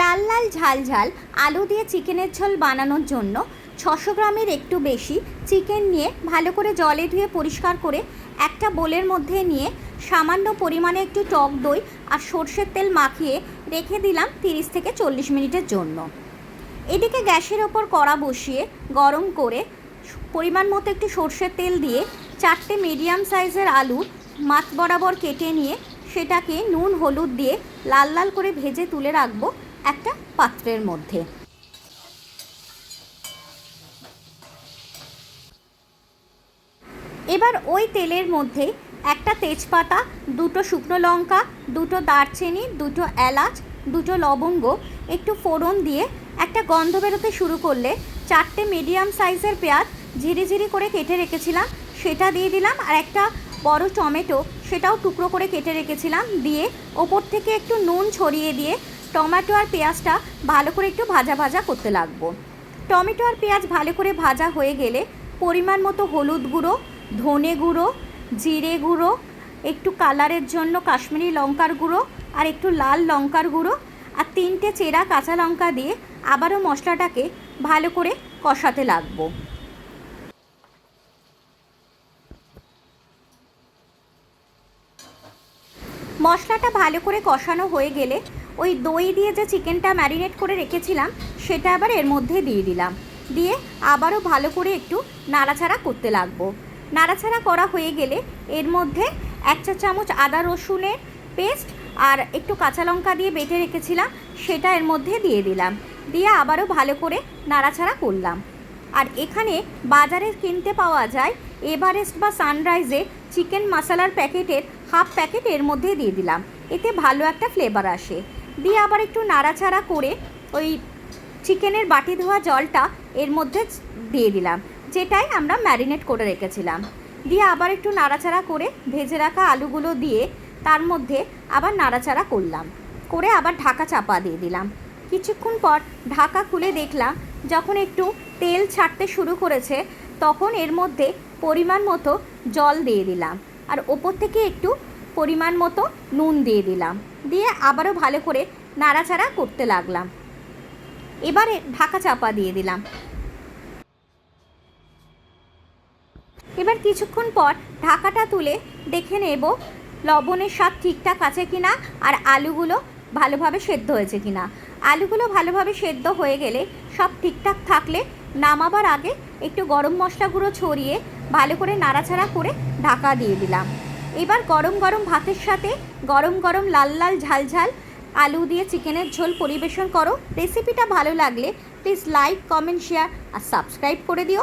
লাল লাল ঝাল ঝাল আলু দিয়ে চিকেনের ঝোল বানানোর জন্য ছশো গ্রামের একটু বেশি চিকেন নিয়ে ভালো করে জলে ধুয়ে পরিষ্কার করে একটা বোলের মধ্যে নিয়ে সামান্য পরিমাণে একটু টক দই আর সর্ষের তেল মাখিয়ে রেখে দিলাম তিরিশ থেকে চল্লিশ মিনিটের জন্য। এদিকে গ্যাসের ওপর কড়া বসিয়ে গরম করে পরিমাণ মতো একটু সর্ষের তেল দিয়ে চারটে মিডিয়াম সাইজের আলু মাছ বরাবর কেটে নিয়ে সেটাকে নুন, হলুদ দিয়ে লাল লাল করে ভেজে তুলে রাখব। একটা পাত্রের মধ্যে। এবার ওই তেলের মধ্যে একটা তেজপাতা, দুটো শুকনো লঙ্কা, দুটো দারচিনি, দুটো এলাচ, দুটো লবঙ্গ, একটু ফোড়ন দিয়ে একটা গন্ধ বেরোতে শুরু করলে চারটে মিডিয়াম সাইজের পেঁয়াজ ঝিরি ঝিরি করে কেটে রেখেছিলাম, সেটা দিয়ে দিলাম আর একটা বড় টমেটো, সেটাও টুকরো করে কেটে রেখেছিলাম, দিয়ে ওপর থেকে একটু নুন ছড়িয়ে দিয়ে টমেটো আর পেঁয়াজটা ভালো করে একটু ভাজা ভাজা করতে লাগবো। টমেটো আর পেঁয়াজ ভালো করে ভাজা হয়ে গেলে পরিমাণ মতো হলুদ গুঁড়ো, ধনে গুঁড়ো, জিরে গুঁড়ো, একটু কালারের জন্য কাশ্মীরি লঙ্কার গুঁড়ো আর একটু লাল লঙ্কার গুঁড়ো আর তিনটে চেরা কাঁচা লঙ্কা দিয়ে আবারও মশলাটাকে ভালো করে কষাতে লাগবো। মশলাটা ভালো করে কষানো হয়ে গেলে ওই দই দিয়ে যে চিকেনটা ম্যারিনেট করে রেখেছিলাম, সেটা আবার এর মধ্যে দিয়ে দিলাম। দিয়ে আবারও ভালো করে একটু নাড়াচাড়া করতে লাগবো। নাড়াচাড়া করা হয়ে গেলে এর মধ্যে এক চা চামচ আদা রসুনের পেস্ট আর একটু কাঁচা লঙ্কা দিয়ে বেটে রেখেছিলাম, সেটা এর মধ্যে দিয়ে দিলাম। দিয়ে আবারও ভালো করে নাড়াচাড়া করলাম। আর এখানে বাজারে কিনতে পাওয়া যায় এভারেস্ট বা সানরাইজে চিকেন মশলার প্যাকেটের হাফ প্যাকেট এর মধ্যে দিয়ে দিলাম। এতে ভালো একটা ফ্লেভার আসে। দিয়ে আবার একটু নাড়াচাড়া করে ওই চিকেনের বাটি ধোয়া জলটা এর মধ্যে দিয়ে দিলাম, যেটাই আমরা ম্যারিনেট করে রেখেছিলাম। দিয়ে আবার একটু নাড়াচাড়া করে ভেজে রাখা আলুগুলো দিয়ে তার মধ্যে আবার নাড়াচাড়া করলাম, করে আবার ঢাকা চাপা দিয়ে দিলাম। কিছুক্ষণ পর ঢাকা খুলে দেখলাম, যখন একটু তেল ছাড়তে শুরু করেছে, তখন এর মধ্যে পরিমাণ মতো জল দিয়ে দিলাম। আর ওপর থেকে একটু পরিমাণ মতো নুন দিয়ে দিলাম। দিয়ে আবারও ভালো করে নাড়াচাড়া করতে লাগলাম। এবারে ঢাকা চাপা দিয়ে দিলাম। এবার কিছুক্ষণ পর ঢাকাটা তুলে দেখে নেব লবণের স্বাদ ঠিকঠাক আছে কিনা আর আলুগুলো ভালোভাবে সেদ্ধ হয়েছে কি না আলুগুলো ভালোভাবে সেদ্ধ হয়ে গেলে সব ঠিকঠাক থাকলে নামাবার আগে একটু গরম মশলা গুঁড়ো ছড়িয়ে ভালো করে নাড়াচাড়া করে ঢাকা দিয়ে দিলাম। এবার গরম গরম ভাতের সাথে গরম গরম লাল লাল ঝাল ঝাল আলু দিয়ে চিকেনের ঝোল পরিবেশন করো। রেসিপিটা ভালো লাগলে প্লিজ লাইক কমেন্ট শেয়ার আর সাবস্ক্রাইব করে দিও।